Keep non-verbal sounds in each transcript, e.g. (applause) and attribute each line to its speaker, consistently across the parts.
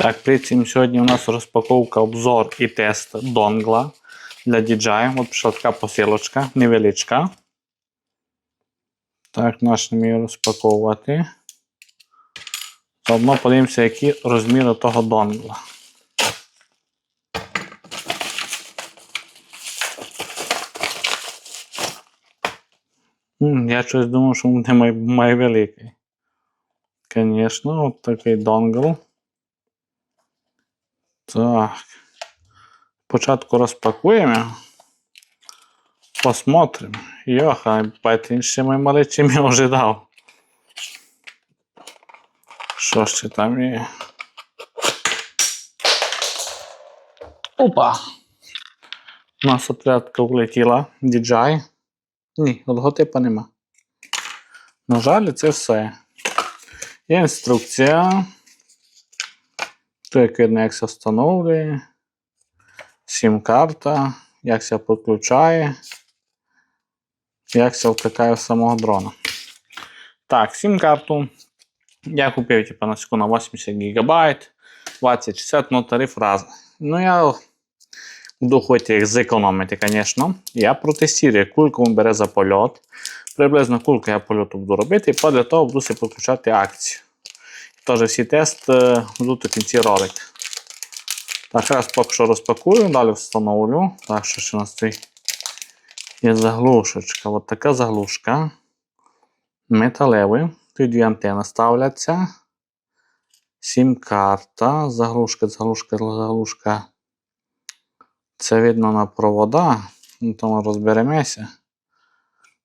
Speaker 1: Так, при цім сьогодні у нас розпаковка, обзор і тест донгла для DJI. От пішла така посилочка, невеличка. Так, почнемо її розпаковувати. Заодно подивимося, які розміри того донгла. Я щось думав, що він має великий. Звісно, от такий донгл. Так. Спочатку розпакуємо. Посмотрим. Йоха, малий, чим я ожидав. Що ще там є? Опа! У нас отрядка влетіла. DJI. Ні, логотипа нема. На жаль, це все. Є інструкція. То як встановлює. Сім-карта, як це підключає, як це втикає в самого дрона. Так, сім-карту. Я купив типу, на секунду на 80 ГБ, 20-60, ну тариф раз. Ну, я буду хоч їх зекономити, звісно. Я протестую, кульку він бере за польот. Приблизно кульку я польоту буду робити, і для того буду підключати акцію. Тож всі тести будуть у кінці ролика. Так, раз поки що розпакую, далі встановлю. Так, що ще у нас тут є заглушечка. От така заглушка. Металевий. Тут дві антени ставляться. Сім-карта. Заглушка, заглушка, заглушка. Це видно на провода. Ну, то ми розберемося.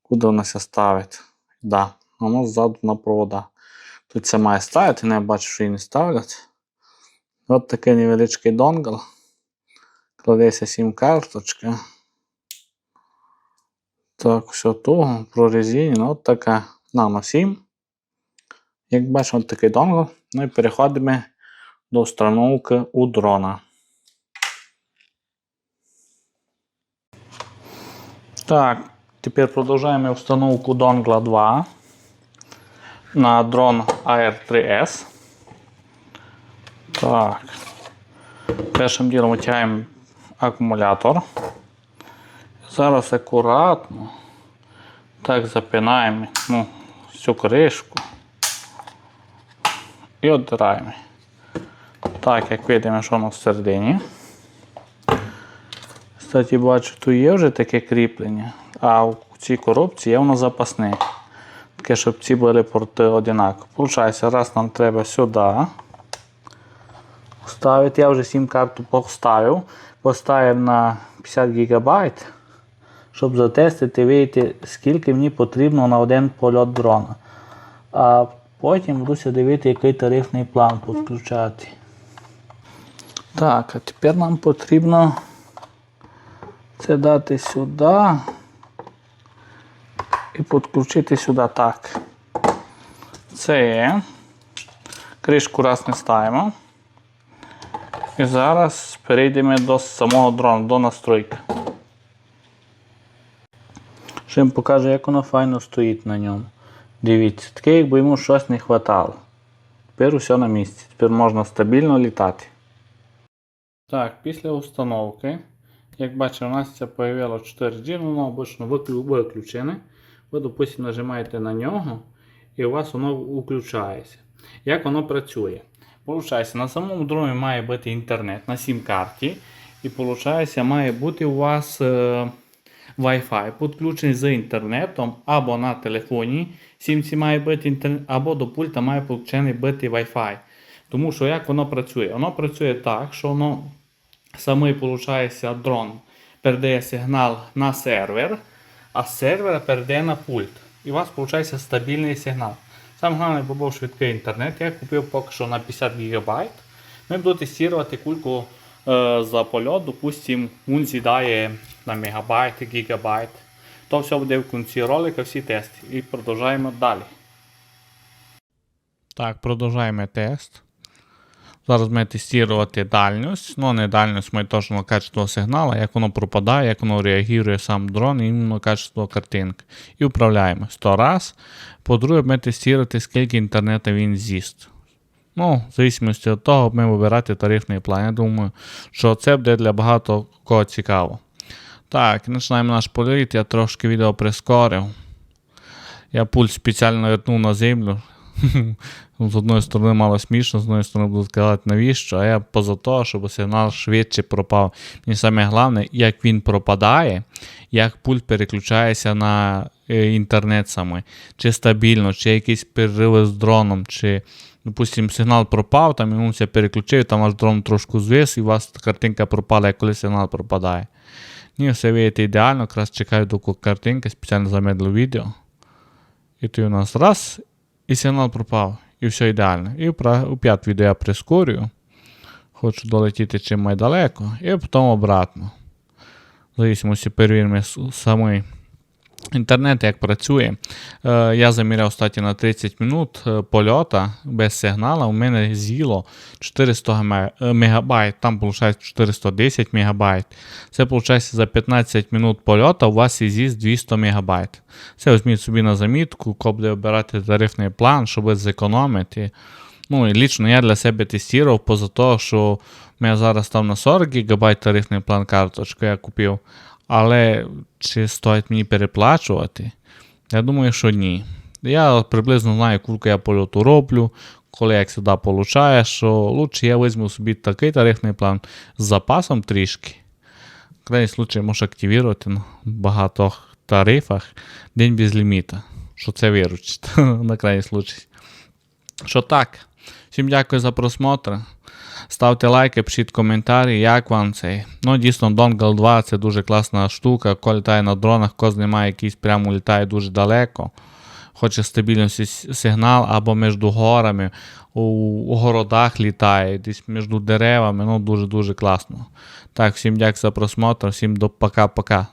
Speaker 1: Куди вона ся ставить? Да, воно ззаду на провода. Тут це має ставити, не бачу, що її не ставлять. От такий невеличкий донгл. Кладеться сім карточка. Так, все туго, прорезинено. От така нано 7. Як бачимо, от такий донгл. Ну і переходимо до установки у дрона. Так, тепер продовжуємо установку донгла 2 на дрон AR3S. Так. Першим ділом витягаємо акумулятор. Зараз акуратно так запинаємо ну, всю кришку і віддираємо. Так, як видимо, що воно всередині. Кстати, бачу, тут є вже таке кріплення, а в цій коробці є воно запасне. Таке, щоб ці були порти одинакові. Получається, раз нам треба сюди. Ставити. Я вже сім-карту поставив. Поставив на 50 ГБ, щоб затестити, вийти, скільки мені потрібно на один польот дрона. А потім буду дивити, який тарифний план підключати. Так, а тепер нам потрібно це дати сюди підключити сюди так. Це. Кришку раз не ставимо. І зараз перейдемо до самого дрона, до настройки. Ще їм покажу, як воно файно стоїть на ньому. Дивіться, таке, якби йому щось не вистачало. Тепер усе на місці. Тепер можна стабільно літати. Так, після установки, як бачите, у нас це появило 4G, воно обично виключене. Ви, допустимо, нажимаєте на нього і у вас воно включається. Як воно працює? Получається, на самому дроні має бути інтернет на сім-карті. І получається, має бути у вас е, Wi-Fi підключений з інтернетом або на телефоні. Сімці має бути інтернет, або до пульта має підключений бути Wi-Fi. Тому що як воно працює? Воно працює так, що воно самий получається дрон передає сигнал на сервер, а з сервера передає на пульт. І у вас виходить стабільний сигнал. Саме головне, був швидкий інтернет. Я купив поки що на 50 ГБ. Ми буду тестувати кульку е, за польот. Допустим, він з'їдає на мегабайт, гігабайт. То все буде в кінці ролика, всі тести. І продовжуємо далі. Так, продовжуємо тест. Зараз ми тестувати дальність. Ну, не дальність, ми точно качество сигналу, як воно пропадає, як воно реагує сам дрон, іменно качество картинки. І управляємо 100 раз. По-друге, ми тестувати, скільки інтернету він з'їсть. Ну, в зависимості від того, ми вибирати тарифний план. Я думаю, що це буде для багато кого цікаво. Так, починаємо наш політ. Я трошки відео прискорив. Я пульт спеціально вернув на землю. (laughs) З одної сторони мало смішно, з одної сторони буду сказати навіщо, а я поза того, щоб сигнал швидше пропав. Мені саме головне, як він пропадає, як пульт переключається на е, інтернет саме. Чи стабільно, чи якісь перериви з дроном, чи, допустим, сигнал пропав, там він все переключив, там ваш дрон трошки звис, і у вас картинка пропала, як коли сигнал пропадає. Ні, все видите ідеально, якраз чекаю, доки картинка, спеціально замедлив відео. І ти у нас раз, і сигнал пропав. І все ідеально. І у п'ят я прискорюю. Хочу долетіти чим майдалеко, і потім обратно. Зависимості перевіримо самий інтернет, як працює. Е, я заміряв статі на 30 минут е, польота без сигналу. У мене з'їло 400 ме- е, мегабайт, там виходить 410 мегабайт. Це виходить за 15 минут польоту у вас і з'їсть 200 мегабайт. Це візьміть собі на замітку, коли буде обирати тарифний план, щоб зекономити. Ну і лічно я для себе тестував поза того, що мене зараз там на 40 ГБ тарифний план карточку я купив. Але чи стоїть мені переплачувати? Я думаю, що ні. Я приблизно знаю, скільки я польоту роблю, коли як сюди получаю, що лучше я візьму собі такий тарифний план з запасом трішки. В крайній случай можу активувати на багатьох тарифах день без ліміта. Що це виручить (laughs) на крайній случай. Що так. Всім дякую за просмотр. Ставте лайки, пишіть коментарі, як вам цей. Ну, дійсно, Dongle 2 це дуже класна штука. Коли літає на дронах, коли немає якийсь прямо літає дуже далеко. Хоче стабільності сигнал або між горами, у, у городах літає, десь між деревами. Ну, дуже-дуже класно. Так, всім дякую за просмотр, всім до пока-пока.